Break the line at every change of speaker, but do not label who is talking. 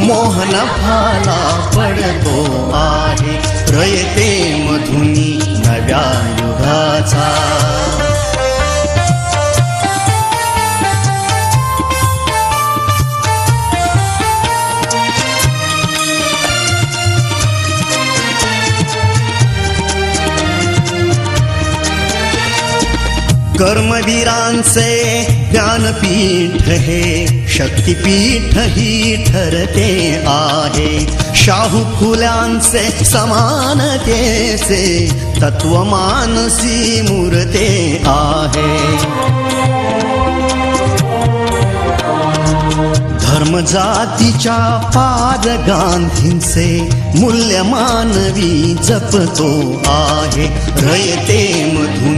मोहन फाला पडतो आहे. प्रयते मधुनी नव्या युगाचा. कर्मवीरांचे ज्ञानपीठ हे शक्तिपीठ ही ठरते आहे। शाहू फुल्यांचे समानतेचे तत्वमानसी मूर्ते आहे। धर्म जातीच्या पाद गांधींचे मूल्य मानवी जपतो आहे। रयते मधुनी